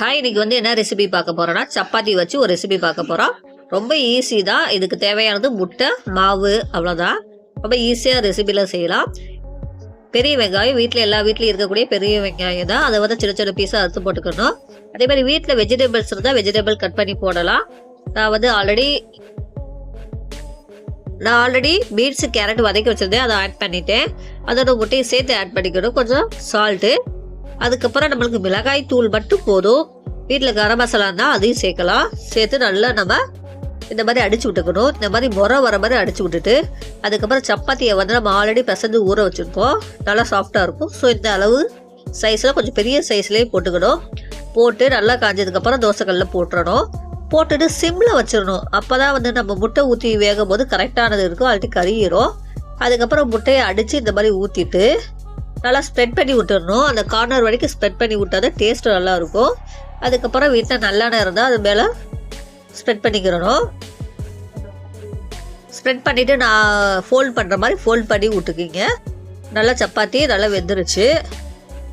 Hi இன்னைக்கு வந்து என்ன ரெசிபி பார்க்க போறோம்னா சப்பாத்தி வச்சு ஒரு ரெசிபி பார்க்க போறோம். ரொம்ப ஈஸி தான். இதுக்கு தேவையானது முட்டை மாவு அவ்வளோதான் ரொம்ப ஈஸியாக ரெசிபியில் செய்யலாம். பெரிய வெங்காயம் வீட்டில் எல்லா வீட்லையும் இருக்கக்கூடிய பெரிய வெங்காயம் தான். அதை வந்து சின்ன சின்ன பீஸாக அறுத்து போட்டுக்கணும். அதே மாதிரி வீட்டில் வெஜிடபிள்ஸ் இருந்தால் வெஜிடபிள் கட் பண்ணி போடலாம். நான் வந்து ஆல்ரெடி நான் ஆல்ரெடி பீன்ஸு கேரட் வதக்கி வச்சுருந்தேன். அதை ஆட் பண்ணிட்டேன். அதோட முட்டையும் சேர்த்து ஆட் பண்ணிக்கணும். கொஞ்சம் சால்ட்டு அதுக்கப்புறம் நம்மளுக்கு மிளகாய் தூள் மட்டும் போதும். வீட்டில் கரம் மசாலா இருந்தால் அதையும் சேர்க்கலாம். சேர்த்து நல்லா நம்ம இந்த மாதிரி அடிச்சு விட்டுக்கணும். இந்த மாதிரி முறை வர மாதிரி அடிச்சு விட்டுட்டு அதுக்கப்புறம் சப்பாத்தியை வந்து நம்ம ஆல்ரெடி பிசைஞ்சு ஊற வச்சுருப்போம் நல்லா சாஃப்டாக இருக்கும். ஸோ இந்த அளவு சைஸில் கொஞ்சம் பெரிய சைஸ்லேயே போட்டுக்கணும். போட்டு நல்லா காஞ்சதுக்கப்புறம் தோசைக்கல்லில் போட்டுறணும். போட்டுட்டு சிம்மில் வச்சிடணும். அப்போ தான் வந்து நம்ம முட்டை ஊற்றி வேகும் போது கரெக்டானது இருக்கும். அல்லாட்டி கறியிரும் அதுக்கப்புறம் முட்டையை அடித்து இந்த மாதிரி ஊற்றிட்டு நல்லா ஸ்ப்ரெட் பண்ணி விட்டுடணும் அந்த கார்னர் வரைக்கும் ஸ்ப்ரெட் பண்ணி விட்டால் தான் டேஸ்ட்டு நல்லா இருக்கும் அதுக்கப்புறம் வீட்டில் நல்லெண்ணெய் இருந்தால் அது மேலே ஸ்ப்ரெட் பண்ணிக்கிறணும். ஸ்ப்ரெட் பண்ணிவிட்டு நான் ஃபோல்ட் பண்ணுற மாதிரி ஃபோல்ட் பண்ணி விட்டுக்கிங்க. நல்லா சப்பாத்தி நல்லா வெந்துருச்சு.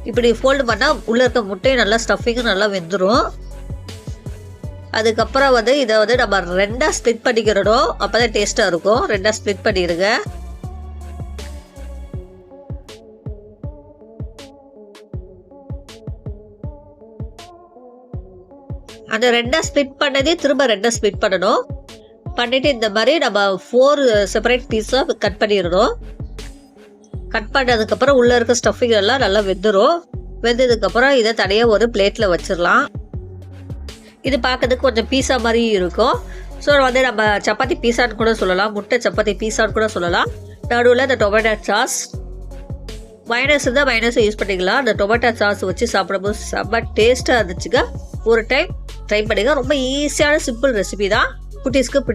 இப்படி ஃபோல்டு பண்ணால் உள்ளே இருக்க முட்டையும் நல்லா ஸ்டஃபிங்கும் நல்லா வெந்துடும் அதுக்கப்புறம் வந்து இதை வந்து நம்ம ரெண்டாக ஸ்ப்ளிட் பண்ணிக்கிறணும். அப்போ தான் டேஸ்ட்டாக இருக்கும். ரெண்டாக ஸ்ப்ளிட் பண்ணிடுங்க. அந்த ரெண்டாக ஸ்பிட் பண்ணதே திரும்ப ரெண்டாக ஸ்பிட் பண்ணணும். பண்ணிவிட்டு இந்த மாதிரி நம்ம ஃபோர் செப்பரேட் பீஸாக கட் பண்ணிடணும். கட் பண்ணதுக்கப்புறம் உள்ளே இருக்க ஸ்டஃபிங் எல்லாம் நல்லா வெந்துடும் வெந்ததுக்கப்புறம் இதை தனியாக ஒரு பிளேட்டில் வச்சிடலாம். இது பார்க்கறதுக்கு கொஞ்சம் பீஸா மாதிரி இருக்கும். ஸோ வந்து நம்ம சப்பாத்தி பீஸான்னு கூட சொல்லலாம். முட்டை சப்பாத்தி பீஸான்னு கூட சொல்லலாம். நடுவில் இந்த டொமேட்டோ சாஸ் மைனஸ் இருந்தால் மைனஸை யூஸ் பண்ணிக்கலாம். அந்த டொமேட்டோ சாஸ் வச்சு சாப்பிடும்போது செம்ம டேஸ்ட்டாக இருந்துச்சுங்க. ஒரு டைம் ட்ரை பண்ணுங்க. ரொம்ப ஈஸியான சிம்பிள் ரெசிபி தான். குட்டீஸ்க்கு